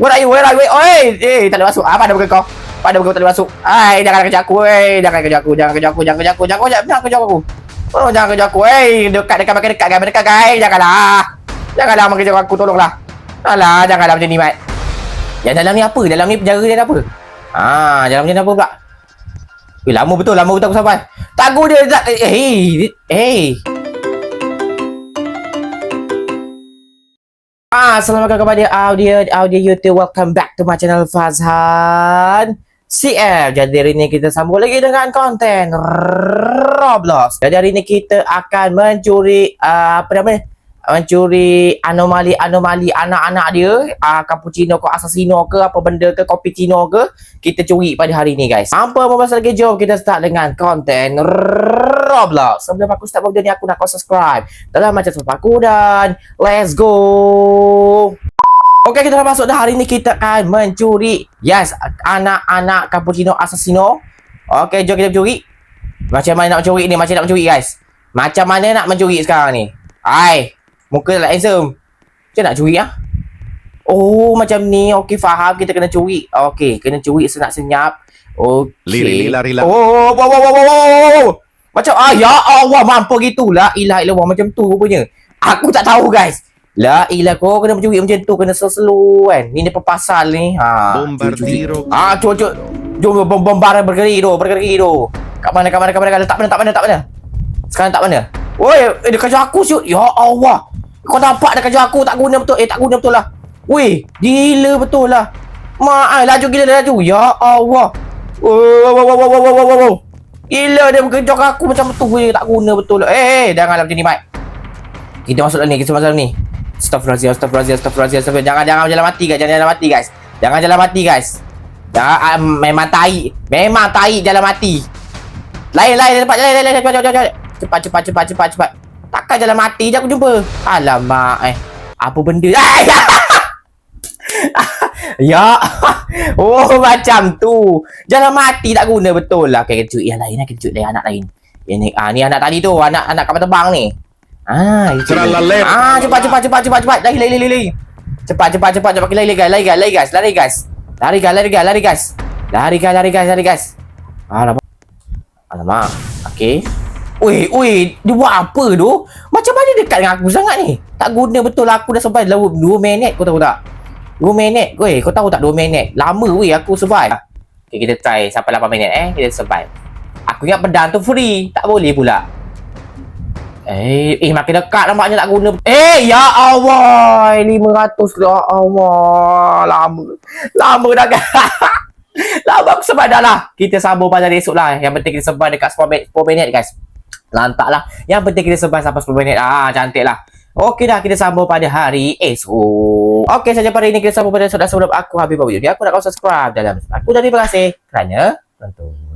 Where are you? Where are you? Oi, eh, tak masuk. Apa ada muka kau? Pada muka tak boleh masuk. Ai, jangan kerja aku, eh. Jangan kerja aku, jangan kerja aku, jangan kerja aku, jangan kerja aku, jangan kerja aku. Oh, jangan kerja aku, eh. Dekat, dekat, makin dekat, makin dekat, guys. Janganlah. Janganlah mengejar aku, tolonglah. Alah, janganlah macam ni, Mat. Yang dalam ni apa? Dalam ni penjara dia ada apa? Ah, dalam ni ada apa pula? Eh, lama betul, lama betul aku sampai. Tagu dia tak eh Assalamualaikum kepada audio audio YouTube. Welcome back to my channel Fazhan CF. Jadi hari ini kita sambung lagi dengan konten Roblox. Jadi hari ini kita akan mencuri uh, apa namanya? Mencuri anomali-anomali anak-anak dia uh, cappuccino ke assassino ke apa benda ke kopi cino ke kita curi pada hari ni guys tanpa membahas lagi jom kita start dengan konten Roblox sebelum aku start video ni aku nak kau subscribe dalam macam sebab aku dan let's go Okay, kita dah masuk dah. Hari ni kita akan mencuri. Yes, anak-anak cappuccino assassino. Okay, jom kita curi. Macam mana nak mencuri ni? Macam nak mencuri, guys. Macam mana nak mencuri sekarang ni? Hai, muka like handsome. Macam nak curi ah? Oh, macam ni. Okay, faham. Kita kena curi. Okay, kena curi senyap-senyap. Okay. Liri, lila, rila. Oh, wow, wow, wow, wow, wow. Macam, ah, ya Allah, mampu gitu. La ilah ilah, macam tu rupanya. Aku tak tahu, guys. La ilah, kau kena mencuri macam tu. Kena slow kan. Ni dia pasal ni. Ha. Bombardiro. Ah, cuba, cuba. Jom bom bombar bergeri tu, bergeri tu. Kat mana, kat mana, kat mana, tak mana, tak mana, tak mana. Sekarang tak mana? Oi, eh, dia kejar aku siut. Ya Allah. Kau nampak dia kejar aku tak guna betul. Eh, tak guna betul lah. Weh, gila betul lah. Mak, ai, laju gila dia laju. Ya Allah. Wow, wow, wow, wow, wow, wow, wow. Gila dia mengejar aku macam tu. Weh, tak guna betul lah. Eh, eh, janganlah macam ni, Mat. Kita masuk dalam ni, kita masuk dalam ni. Astaghfirullahaladzim, astaghfirullahaladzim, astaghfirullahaladzim, astaghfirullahaladzim. Jangan, jangan jalan mati guys. Jangan jalan mati guys. Jangan jalan mati guys. Jangan, ah, memang tai. Memang tai jalan mati. Lain, lain, cepat, lain, lain, lain, cepat, cepat, cepat. Cepat, cepat, cepat, cepat, cepat. Takkan jalan mati je aku jumpa. Alamak, eh. Apa benda? Ay! ya. Oh, macam tu. Jalan mati tak guna betul lah. Okay, kejut yang lain lah. Kejut lain anak lain. Ini, ah, ni anak tadi tu. Anak anak kapal terbang ni. Ah, itu. Ah, cepat, cepat, cepat, cepat, cepat. Lari, lari, lari, lari. Cepat, cepat, cepat, cepat. Lari, guys, lari, guys, lari, guys, lari, guys. Lari, guys, lari, guys, lari, guys. Lari, guys, lari, guys, lari, guys. Alamak. Alamak. Okay. Ui, ui, dia buat apa tu? Macam mana dekat dengan aku sangat ni? Tak guna betul lah aku dah sampai dalam 2 minit kau tahu tak? 2 minit. Weh, kau tahu tak 2 minit? Lama weh aku survive. Okay, kita try sampai 8 minit eh. Kita survive. Aku ingat pedang tu free. Tak boleh pula. Eh, eh makin dekat nampaknya tak guna. Eh, ya Allah. 500 ya Allah. Lama. Lama dah kan. Lama aku survive dah lah. Kita sambung pada esok lah. Yang penting kita survive dekat 10 minit, 10 minit guys. Lantak lah. Yang penting kita survive sampai 10 minit. Ah, cantik lah. Okey dah, kita sambung pada hari esok. Okey, saja pada ini kita sambung pada. Dan sebelum aku habis buat video aku nak kau subscribe dalam. Aku dah terima kasih kerana tonton.